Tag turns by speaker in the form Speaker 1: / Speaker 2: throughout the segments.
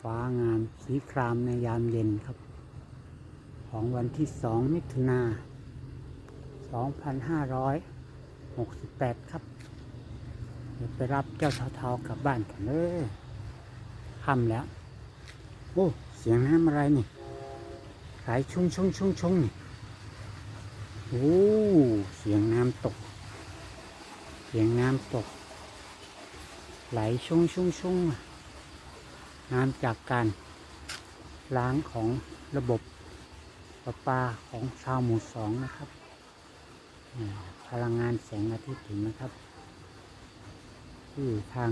Speaker 1: ฟ้างามสีครามในยามเย็นครับ ของวันที่สองมิถุนา2568 ครับ เดี๋ยวไปรับเจ้าเทาๆกลับบ้านกันเด้อค่ำแล้ว โอ้ เสียงน้ำอะไรนี่ไหลชุ่งชุ่งชุ่งชุ่งนี่โอ้เสียงน้ำตก เสียงน้ำตก ไหลชุ่งชุ่งชุ่งอะ น้ำจากการล้างของระบบประปาของชาวหมู่สองนะครับ พลังงานแสงอาทิตย์ถึงนะครับ ที่ทาง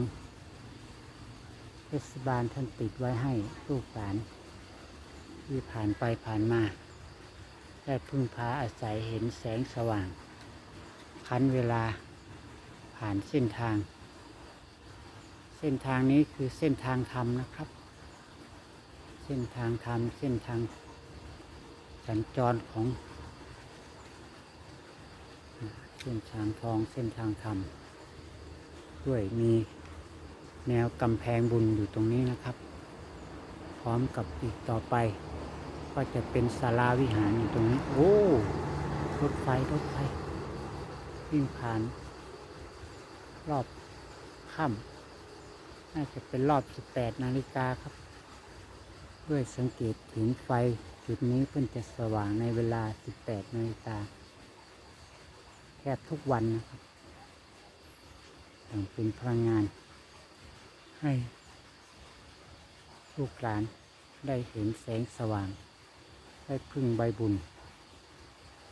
Speaker 1: เทศบาลท่านติดไว้ให้ลูกหลาน ที่ผ่านไปผ่านมาได้พึ่งพาอาศัยเห็นแสงสว่าง คันเวลาผ่านเส้นทาง ส้นทางนี้คือเส้นทางธรรมนะครับ เส้นทางธรรมเส้นทางสัญจรของเส้นทางทองเส้นทางธรรมด้วยมีแนวกำแพงบุญอยู่ตรงนี้นะครับ พร้อมกับอีกต่อไป ก็จะเป็นศาลาวิหารอยู่ตรงนี้ โอ้รถไฟรถไฟวิ่งผ่าน รอบค่ำ น่าจะเป็นรอบ 18 นาฬิกาครับ ด้วยสังเกตเห็นไฟจุดนี้เพิ่นจะสว่างในเวลา 18 นาฬิกาแทบทุกวันนะครับต่างเป็นพลังงาน ให้ลูกหลานได้เห็นแสงสว่าง ได้พึ่งใบบุญ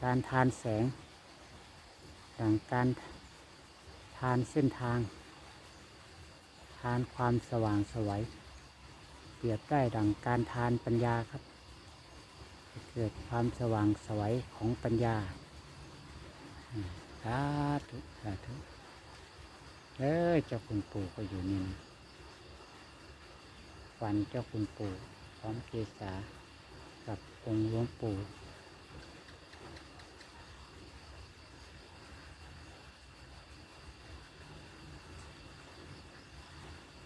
Speaker 1: การทานแสงดังการทานเส้นทางานความสว่างสวัยเปรียบได้ดังการทานปัญญาครับจะเกิดความสว่างสวัยของปัญญาสาธุสาธุเอ้ยเจ้าคุณปู่ก็อยู่นี่นะฟันเจ้าคุณปู่พร้อมเกษากับองค์หลวงปู่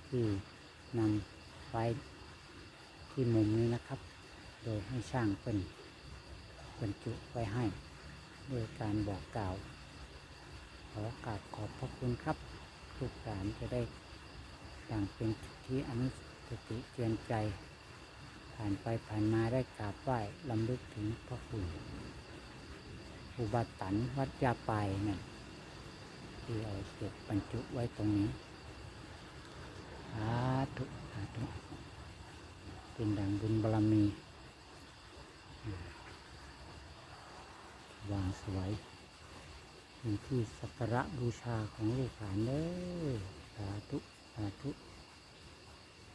Speaker 1: ที่นำไว้ที่มุมนี้นะครับ โดยให้ช่างเป็นบรรจุไว้ให้ด้วยการบอกกล่าว ขอกราบขอบพระคุณครับลูกหลานจะได้อย่างเป็นที่อนุสติเตือนใจ ผ่านไปผ่านมาได้กราบไหว้ลำลึกถึงพระคุณอุบัตันวัดยาปายเนี่ยที่เอาเก็บบรรจุไว้ตรงนี้าธุสาธุเป็นดังบุญบารมีวางสวยเป็นที่สักการะบูชาของลูกหลานเด้อสาธุสาธุ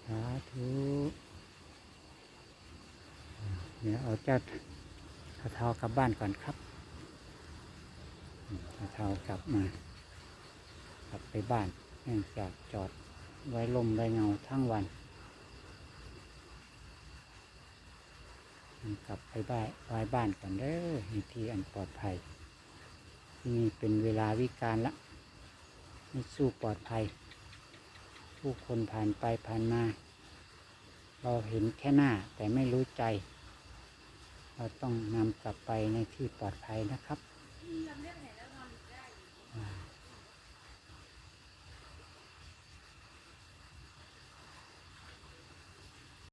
Speaker 1: สาธุเดี๋ยวเอาเจ้าเท้ากลับบ้านก่อนครับอืมเท้ากลับมากลับไปบ้านเนื่องจากจอด ไว้ลมไว้เงาทั้งวันกลับไปบ้านไว้บ้านก่อนเด้อในที่อันปลอดภัยที่นี่เป็นเวลาวิการละไม่สู้ปลอดภัย ผู้คนผ่านไปผ่านมา เราเห็นแค่หน้าแต่ไม่รู้ใจ เราต้องนำกลับไปในที่ปลอดภัยนะครับ